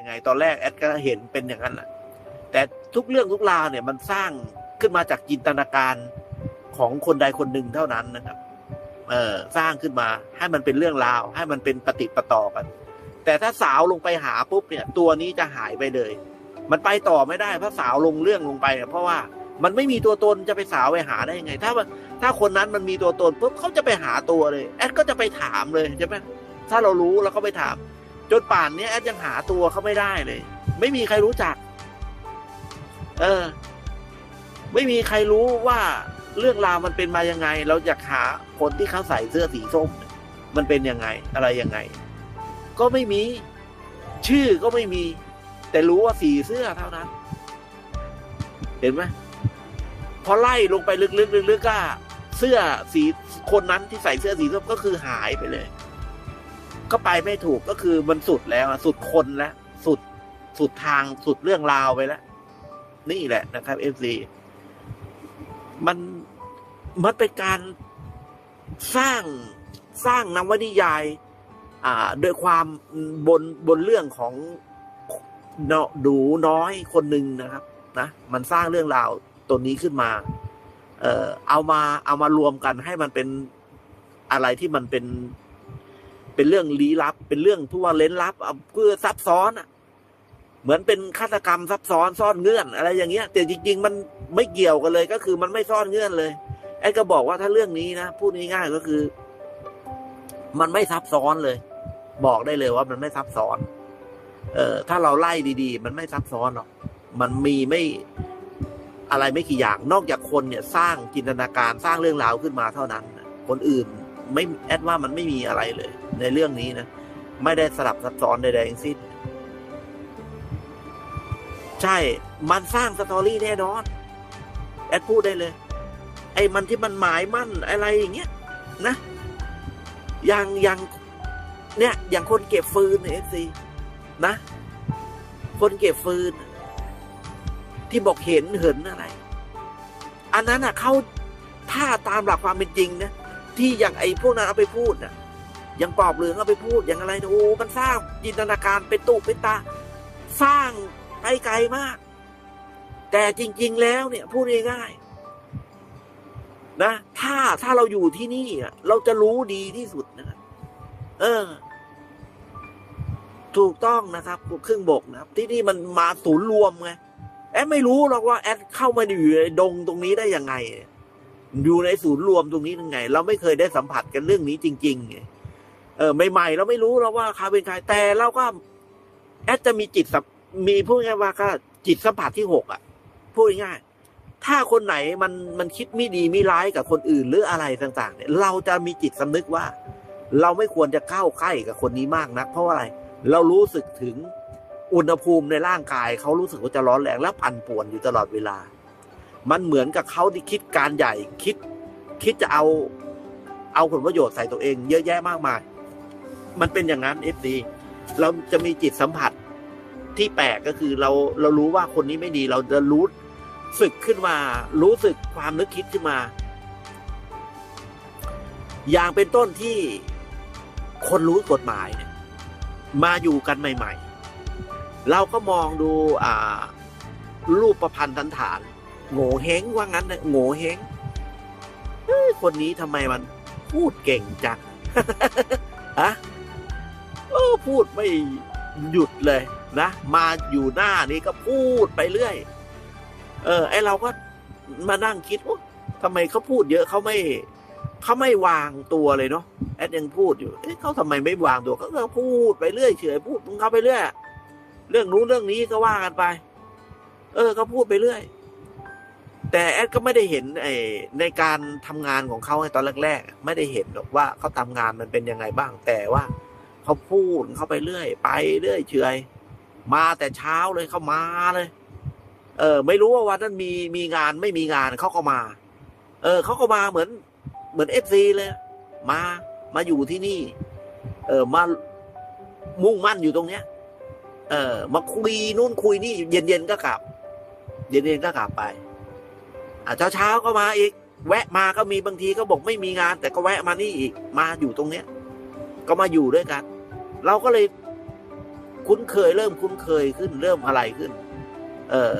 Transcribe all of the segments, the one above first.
ยังไง ตอนแรกแอดก็เห็นเป็นอย่างนั้นแหละแต่ทุกเรื่องทุกราวเนี่ยมันสร้างขึ้นมาจากจินตนาการของคนใดคนหนึ่งเท่านั้นนะครับ เออสร้างขึ้นมาให้มันเป็นเรื่องราว ให้มันเป็นปฏิประต่อกัน แต่ถ้าสาวลงไปหาปุ๊บเนี่ย ตัวนี้จะหายไปเลย มันไปต่อไม่ได้เพราะสาวลงเรื่องลงไปเพราะว่ามันไม่มีตัวตนจะไปสาวไปหาได้ยังไง ถ้าถ้าคนนั้นมันมีตัวตนปุ๊บเขาจะไปหาตัวเลย แอดก็จะไปถามเลยใช่ไหมถ้าเรารู้แล้วก็ไปถาม จนป่านนี้แอดยังหาตัวเขาไม่ได้เลย ไม่มีใครรู้จัก เออ ไม่มีใครรู้ว่าเรื่องราวมันเป็นมายังไง เราอยากหาคนที่เขาใส่เสื้อสีส้ม มันเป็นยังไง อะไรยังไง ก็ไม่มี ชื่อก็ไม่มี แต่รู้ว่าสีเสื้อเท่านั้น เห็นไหมพอไล่ลงไปลึกๆลึกๆก็เสื้อสีคนนั้นที่ใส่เสื้อสีส้มก็คือหายไปเลย ก็ไปไม่ถูกก็คือมันสุดแล้วสุดคนแล้วสุดสุดทางสุดเรื่องราวไปแล้วนี่แหละนะครับเอฟซีมันมันเป็นการสร้างสร้างนวนิยาย อ่าโดยความบนบนเรื่องของเนาะดูน้อยคนหนึ่งนะครับ นะมันสร้างเรื่องราวตัวนี้ขึ้นมา เอ่อเอามาเอามารวมกันให้มันเป็นอะไรที่มันเป็น เป็นเรื่องลี้ลับ เป็นเรื่องที่ว่าเล้นลับเพื่อซับซ้อนอะ เหมือนเป็นฆาตกรรมซับซ้อนซ่อนเงื่อน อะไรอย่างเงี้ย แต่จริง ๆ มันไม่เกี่ยวกันเลย ก็คือมันไม่ซ่อนเงื่อนเลยไอ้ก็บอกว่าถ้าเรื่องนี้นะพูดง่ายๆก็คือ มันไม่ซับซ้อนเลย บอกได้เลยว่ามันไม่ซับซ้อน เออถ้าเราไล่ดี ๆ มันไม่ซับซ้อนหรอกมันมีไม่อะไรไม่กี่อย่างนอกจากคนเนี่ย สร้างจินตนาการสร้างเรื่องราวขึ้นมาเท่านั้น คนอื่น ไม่แอดว่ามันไม่มีอะไรเลย ในเรื่องนี้นะ ไม่ได้สลับซับซ้อนใดๆทั้งสิ้นใช่ มันสร้างสตอรี่แน่นอน แอดพูดได้เลย ไอ้มันที่มันหมายมั่นอะไรอย่างเงี้ยนะอย่างอย่างเนี่ย อย่างคนเก็บฟืนเอฟซีนะ คนเก็บฟืน ที่บอกเห็นเหินอะไร อันนั้นอะเขาถ้าตามหลักความเป็นจริงนะ ที่อย่างไอ้พวกนั้นเอาไปพูดน่ะอย่างปอบเหลืองเอาไปพูดอย่างอะไรนะโอ้มันสร้างจินตนาการเป็นตุเป็นตา สร้างไปไกลมาก แต่จริง ๆ แล้วเนี่ยพูดง่ายๆนะ ถ้าถ้าเราอยู่ที่นี่เราจะรู้ดีที่สุดนะเออ ถูกต้องนะครับครึ่งบกนะครับ ที่นี่มันมาศูนย์รวมไงแอดไม่รู้หรอกว่าแอดเข้ามาอยู่ในดงตรงนี้ได้ยังไง อยู่ในศูนย์รวมตรงนี้ยังไง เราไม่เคยได้สัมผัสกันเรื่องนี้จริงๆเออใหม่ๆเราไม่รู้หรอกว่าครเป็นใครแต่เราก็แอดจะมีจิตสัมมีพูดง่ายว่าก็จิตสัมผัสที่หกอะพูดง่ายถ้าคนไหนมันมันคิดไม่ดีไม่ร้ายกับคนอื่นหรืออะไรต่างๆ เนี่ย เราจะมีจิตสำนึกว่า เราไม่ควรจะเข้าใกล้กับคนนี้มากนัก เพราะอะไร เรารู้สึกถึงอุณหภูมิในร่างกาย เขารู้สึกว่าจะร้อนแรงและปั่นป่วนอยู่ตลอดเวลา มันเหมือนกับเขาที่คิดการใหญ่คิด คิดจะเอาเอาผลประโยชน์ใส่ตัวเอง เยอะแยะมากมาย มันเป็นอย่างนั้นเอฟดีเราจะมีจิตสัมผัสที่แปลกก็คือเราเรารู้ว่าคนนี้ไม่ดี เราจะรู้สึกขึ้นมา รู้สึกความนึกคิดขึ้นมา อย่างเป็นต้นที่คนรู้กฎหมายเนี่ยมาอยู่กันใหม่ ๆ เราก็มองดูรูปประพันธ์สันฐาน โง่เฮงว่างั้นนะโง่เฮงคนนี้ทำไมมันพูดเก่งจังฮะเออพูดไม่หยุดเลยนะ มาอยู่หน้านี้ก็พูดไปเรื่อย เออ ไอเราก็มานั่งคิดว่าทำไมเขาพูดเยอะเขาไม่เขาไม่วางตัวเลยเนาะแอดยังพูดอยู่เอ๊ะเขาทำไมไม่วางตัวเขาก็พูดไปเรื่อยเฉยพูดของเขาไปเรื่อยเรื่องนู้นเรื่องนี้ก็ว่ากันไป เออเขาพูดไปเรื่อย แต่แอดก็ไม่ได้เห็นไอในการทำงานของเขาในตอนแรกๆ ไม่ได้เห็นหรอกว่าเขาทำงานมันเป็นยังไงบ้าง แต่ว่าเขาพูดเขาไปเรื่อย ไปเรื่อยเฉยมาแต่เช้าเลยเขามาเลย เออ ไม่รู้ว่าวันนั้นมีมีงานไม่มีงานเขาก็มา เออเขาก็มาเหมือน เหมือนเอฟซีเลย มามาอยู่ที่นี่ เออมามุ่งมั่นอยู่ตรงเนี้ย เออ มาคุยนู่นคุยนี่ เย็นเย็นๆก็กลับเย็นเย็นๆก็กลับไป เช้าเช้าก็มาอีก แวะมาก็มีบางทีก็บอกไม่มีงาน แต่ก็แวะมานี่อีก มาอยู่ตรงเนี้ย ก็มาอยู่ด้วยกัน เราก็เลยคุ้นเคยเริ่มคุ้นเคยขึ้น เริ่มอะไรขึ้น เออ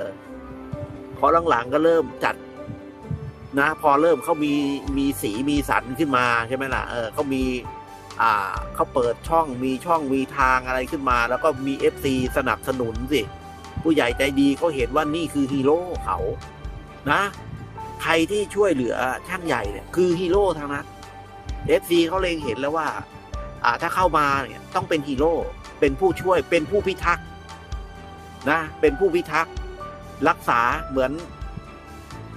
พอหลังๆก็เริ่มจัดนะ พอเริ่มเขามีมีสีมีสันขึ้นมาใช่ไหมล่ะเออเขามีอ่าเขาเปิดช่องมีช่องมีทางอะไรขึ้นมา แล้วก็มีเอฟซีสนับสนุนสิ ผู้ใหญ่ใจดีเขาเห็นว่านี่คือฮีโร่เขานะ ใครที่ช่วยเหลือช่างใหญ่เนี่ยคือฮีโร่ทางนั้นเอฟซีเขาเล็งเห็นแล้วว่า อ่าถ้าเข้ามาเนี่ยต้องเป็นฮีโร่เป็นผู้ช่วยเป็นผู้พิทักษ์นะ เป็นผู้พิทักษ์รักษาเหมือน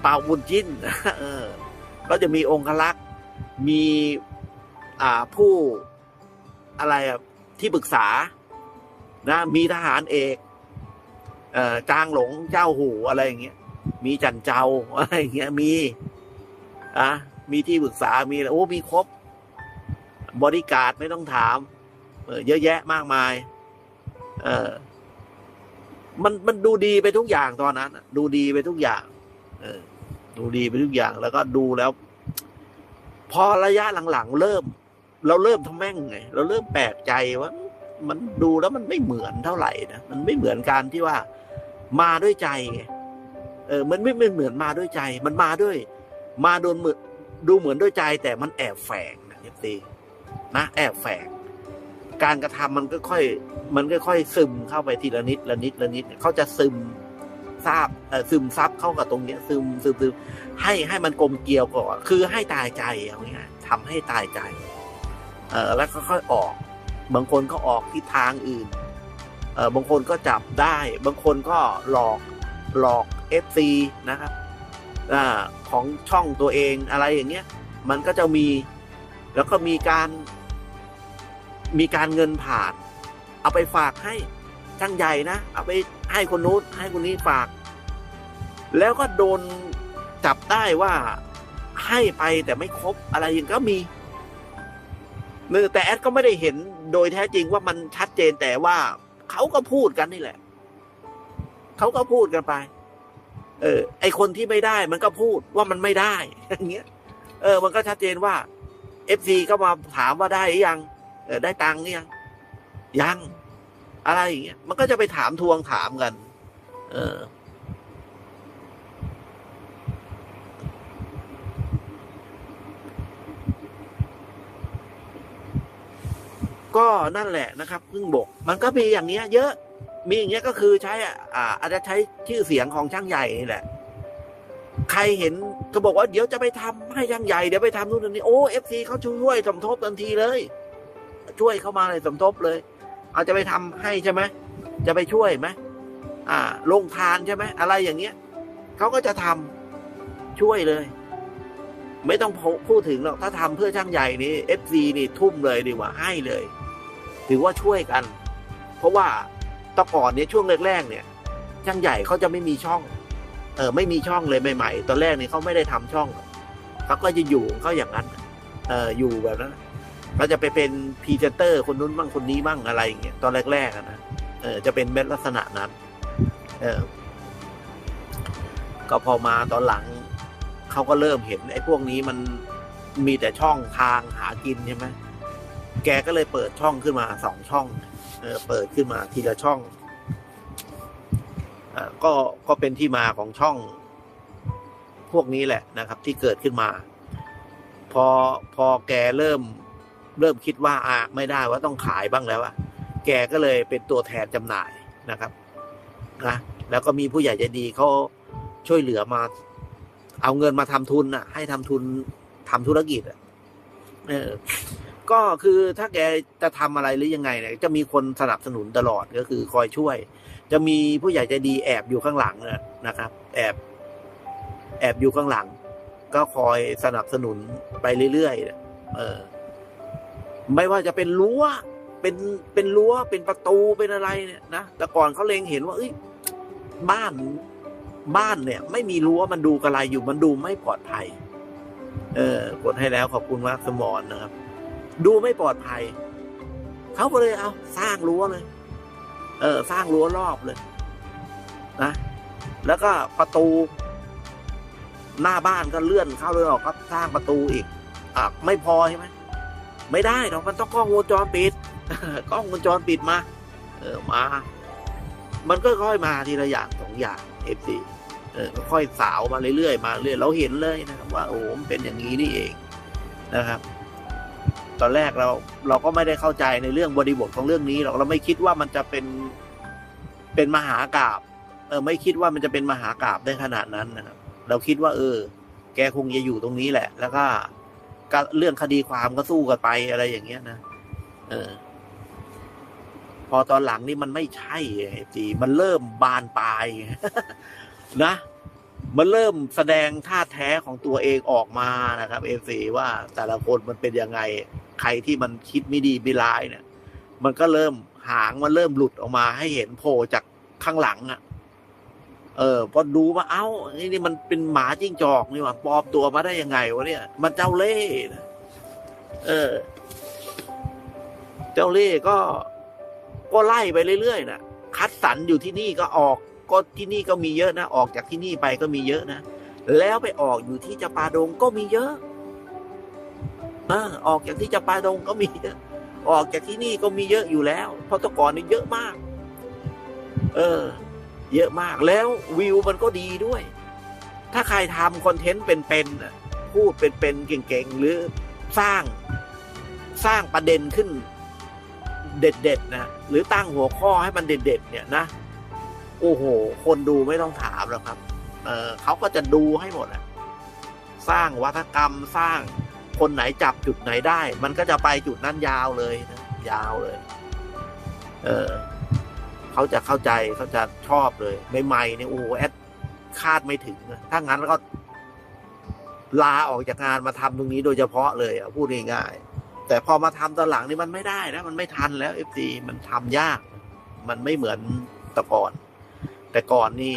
เป่าบุญจิ้นเออก็จะมีองค์ลักษ์มีอ่าผู้อะไรอะที่ปรึกษานะมีทหารเอกเอ่อจางหลงเจ้าหูอะไรอย่างเงี้ย มีจันเจ้าอะไรอย่างเงี้ยมีอะมีที่ปรึกษามีโอ้มีครบ บริการไม่ต้องถามเยอะแยะมากมาย เออมันมันดูดีไปทุกอย่างตอนนั้นดูดีไปทุกอย่าง เออ ดูดีไปทุกอย่าง แล้วก็ดูแล้ว พอระยะหลังๆเริ่ม เราเริ่มทำแม่งไงเราเริ่มแปลกใจว่ามันดูแล้วมันไม่เหมือนเท่าไหร่นะมันไม่เหมือนการที่ว่า มาด้วยใจไง เออมันไม่เหมือนมาด้วยใจ มันมาด้วย มาโดนมือดูเหมือนด้วยใจแต่มันแอบแฝงนะเอฟซีนะแอบแฝงการกระทำมันก็ค่อย มันก็ค่อยซึมเข้าไปทีละนิดละนิดละนิดเขาจะซึมทราบเออซึมซับเข้ากับตรงเนี้ย ซึมซึมซึมให้ให้มันกลมเกลียวก่อนคือให้ตายใจเอาง่ายทำให้ตายใจ เออแล้วก็ค่อยออก บางคนก็ออกทิศทางอื่น เออบางคนก็จับได้ บางคนก็หลอกหลอก เอฟซีนะครับอของช่องตัวเองอะไรอย่างเงี้ย มันก็จะมีแล้วก็มีการ มีการเงินผ่าน เอาไปฝากให้ช่างใหญ่นะ เอาไปให้คนนู้นให้คนนี้ฝาก แล้วก็โดนจับได้ว่าให้ไปแต่ไม่ครบอะไรอย่างก็มีเออแต่แอดก็ไม่ได้เห็นโดยแท้จริงว่ามันชัดเจนแต่ว่าเขาก็พูดกันนี่แหละ เขาก็พูดกันไป เออ ไอคนที่ไม่ได้มันก็พูดว่ามันไม่ได้อย่างเงี้ย เออ มันก็ชัดเจนว่าเอฟซีก็มาถามว่าได้หรือยังเออได้ตังค์หรือยังยัง อะไรอย่างเงี้ย มันก็จะไปถามทวงถามกัน เออ ก็นั่นแหละนะครับพึ่งบก มันก็มีอย่างเงี้ย เยอะ มีอย่างเงี้ยก็คือใช้อ่าอาจจะใช้ชื่อเสียงของช่างใหญ่นี่แหละ ใครเห็นก็บอกว่าเดี๋ยวจะไปทำให้ช่างใหญ่เดี๋ยวไปทำนู่นนี่โอ้เอฟซีเขาช่วยสมทบทันทีเลย ช่วยเข้ามาเลยสมทบเลยเอาจะไปทำให้ใช่ไหมจะไปช่วยไหมอ่าลงทานใช่ไหมอะไรอย่างเงี้ยเขาก็จะทำช่วยเลย ไม่ต้องพูดถึงหรอกถ้าทำเพื่อช่างใหญ่นี่เอฟซีนี่ทุ่มเลยดีกว่าให้เลย ถือว่าช่วยกัน เพราะว่า ตะก่อนเนี่ยช่วงแรกๆเนี่ยช่างใหญ่เขาจะไม่มีช่อง เออไม่มีช่องเลยใหม่ ๆ ตอนแรกเนี่เขาไม่ได้ทำช่องเขาก็จะอยู่เขาอย่างนั้น เอออยู่แบบนั้นเขาจะไปเป็นพรีเซนเตอร์คนนู้นบ้างคนนี้บ้างอะไรอย่างเงี้ยตอนแรกๆนะเออจะเป็นเม็ดลักษณะนั้น เออก็พอมาตอนหลังเขาก็เริ่มเห็น ไอ้พวกนี้มันมีแต่ช่องทางหากินใช่ไหมแกก็เลยเปิดช่องขึ้นมาสองช่องเเปิดขึ้นมาทีละช่องอก็ก็เป็นที่มาของช่องพวกนี้แหละนะครับ ที่เกิดขึ้นมา พอพอแกเริ่มเริ่มคิดว่าอะไม่ได้ว่าต้องขายบ้างแล้วอะแกก็เลยเป็นตัวแทนจำหน่ายนะครับนะแล้วก็มีผู้ใหญ่ใจดีเขาช่วยเหลือมา เอาเงินมาทำทุนอะให้ทำทุนทำธุรกิจอะเออ ก็คือถ้าแกจะทำอะไรหรือยังไงเนี่ยจะมีคนสนับสนุนตลอดก็คือคอยช่วย จะมีผู้ใหญ่ใจดีแอบอยู่ข้างหลังนะครับ แอบแอบอยู่ข้างหลัง ก็คอยสนับสนุนไปเรื่อยๆเออ ไม่ว่าจะเป็นรั้วเป็นเป็นรั้วเป็นประตูเป็นอะไรเนี่ยนะแต่ก่อนเขาเล็งเห็นว่าเอ้ยบ้านบ้านเนี่ย ไม่มีรั้วมันดูกระไรอยู่มันดูไม่ปลอดภัย เออกดให้แล้วขอบคุณมากสมอนนะครับ ดูไม่ปลอดภัย เขาก็เลยเอาสร้างรั้วเลย เออ สร้างรั้วรอบเลยนะแล้วก็ประตู หน้าบ้านก็เลื่อนเข้าเลยออกก็สร้างประตูอีกอะไม่พอใช่ไหมไม่ได้หรอกมันต้องกล้องวงจรปิดกล้องวงจรปิดมา เออมา มันก็ค่อยมาทีละอย่างสองอย่างเอฟซีเออค่อยสาวมาเรื่อยๆมาเรื่อยเราเห็นเลยนะครับว่าโอ้มันเป็นอย่างนี้นี่เองนะครับ ตอนแรกเราเราก็ไม่ได้เข้าใจในเรื่องบริบทของเรื่องนี้หรอกเราไม่คิดว่ามันจะเป็นเป็นมหากราบเออ ไม่คิดว่ามันจะเป็นมหากราบได้ขนาดนั้นนะครับ เราคิดว่า เออ แกคงจะอยู่ตรงนี้แหละ แล้วก็กเรื่องคดีความก็สู้กันไปอะไรอย่างเงี้ยนะเออ พอตอนหลังนี่มันไม่ใช่ไงจีมันเริ่มบานปลายนะ มันเริ่มแสดงท่าแท้ของตัวเองออกมานะครับเอฟซีว่าแต่ละคนมันเป็นยังไงใครที่มันคิดไม่ดีไม่ร้ายเนี่ย มันก็เริ่มหางมันเริ่มหลุดออกมาให้เห็นโผล่จากข้างหลังอะ่ะ เออ พอดูมาเอ้านี่นี่มันเป็นหมาจิ้งจอกนี่หว่าปลอมตัวมาได้ยังไงวะเนี่ย มันเจ้าเล่ห์นะเออ เจ้าเล่ห์ก็ก็ไล่ไปเรื่อยๆนะคัดสรรอยู่ที่นี่ก็ออก ก็ที่นี่ก็มีเยอะนะ ออกจากที่นี่ไปก็มีเยอะนะ แล้วไปออกอยู่ที่จำปาดงก็มีเยอะเออออกจากที่จำปาดงก็มีเยอะ ออกจากที่นี่ก็มีเยอะอยู่แล้ว เพราะตะก่อนนี่เยอะมาก เออ เยอะมากแล้ววิวมันก็ดีด้วย ถ้าใครทำคอนเทนต์เป็นๆพูดเป็นๆเก่งๆ หรือสร้างสร้างประเด็นขึ้นเด็ดๆนะหรือตั้งหัวข้อให้มันเด็ดๆเนี่ยนะ โอ้โห คนดูไม่ต้องถามแล้วครับ เออเขาก็จะดูให้หมดอะสร้างวัฒกรรมสร้างคนไหนจับจุดไหนได้ มันก็จะไปจุดนั้นยาวเลยนะยาวเลย เออเขาจะเข้าใจเขาจะชอบเลยใหม่ๆเนี่ยโอ้โหแอดคาดไม่ถึงนะถ้างั้นแล้วก็ ลาออกจากงานมาทำตรงนี้โดยเฉพาะเลยอะพูดง่ายๆแต่พอมาทำตอนหลังนี่มันไม่ได้นะมันไม่ทันแล้วเอฟซีมันทำยาก มันไม่เหมือนแต่ก่อน แต่ก่อนนี่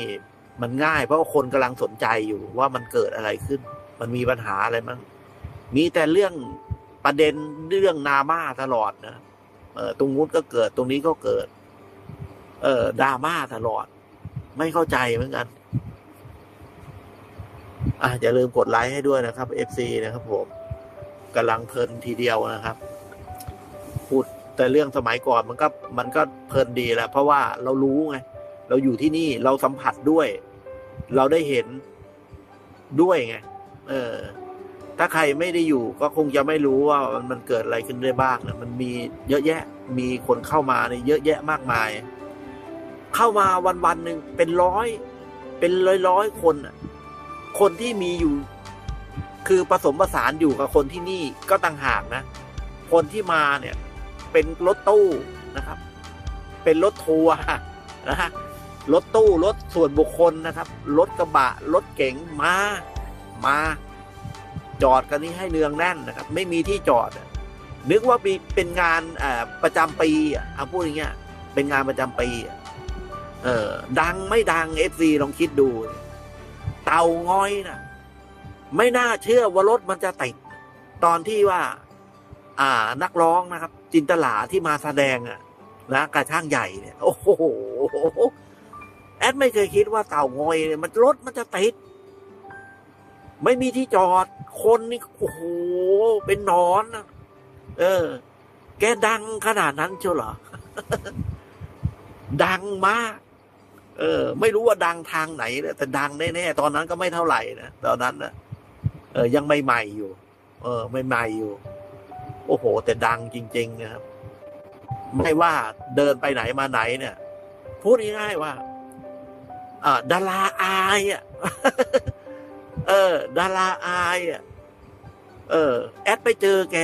มันง่ายเพราะว่าคนกำลังสนใจอยู่ว่ามันเกิดอะไรขึ้น มันมีปัญหาอะไรมั้งมีแต่เรื่องประเด็นเรื่องนาม่าตลอดนะเออตรงนู้นก็เกิดตรงนี้ก็เกิด เออดราม่าตลอด ไม่เข้าใจเหมือนกัน อะอย่าลืมกดไลค์ให้ด้วยนะครับ FC นะครับผมกำลังเพลินทีเดียวนะครับ พูดแต่เรื่องสมัยก่อนมันก็ มันก็เพลินดีแหละเพราะว่าเรารู้ไง เราอยู่ที่นี่เราสัมผัสด้วย เราได้เห็นด้วยไงเออ ถ้าใครไม่ได้อยู่ก็คงจะไม่รู้ว่ามันมันเกิดอะไรขึ้นได้บ้างนะมันมีเยอะแยะ มีคนเข้ามาในยเยอะแยะมากมาย เข้ามาวันวันหนึ่งเป็นร้อย เป็นร้อยร้อยคนน่ะคนที่มีอยู่ คือผสมผสานอยู่กับคนที่นี่ก็ต่างหากนะ คนที่มาเนี่ย เป็นรถตู้นะครับ เป็นรถทัวร์นะฮะ รถตู้รถส่วนบุคคลนะครับรถกระบะรถเก๋งมามาจอดกันนี่ให้เนืองแน่นนะครับ ไม่มีที่จอด นึกว่าเป็นงานประจำปีอะเอาพูดอย่างเงี้ย เป็นงานประจำปีเออดังไม่ดังเอฟซีลองคิดดู เตางอยนะไม่น่าเชื่อว่ารถมันจะติดตอนที่ว่า อ่านักร้องนะครับ จินตลาที่มาแสดงอะนะกระช่างใหญ่เนี่ย โอ้โห แอดไม่เคยคิดว่าเต่างอยเนี่ยมันรถมันจะติด ไม่มีที่จอด คนนี่โอ้โหเป็นนอนเออ แกดังขนาดนั้นเชียวเหรอ ดังมาก เออ ไม่รู้ว่าดังทางไหนนะแต่ดังแน่ๆตอนนั้นก็ไม่เท่าไหร่นะตอนนั้นนะเออ ยังใหม่ๆอยู่ เออใหม่ๆอยู่ โอ้โห แต่ดังจริง ๆ นะครับ ไม่ว่าเดินไปไหนมาไหนเนี่ย พูดง่ายๆว่า อ่าดาราอายอะเออ ดาราอายอะเออ แอดไปเจอแก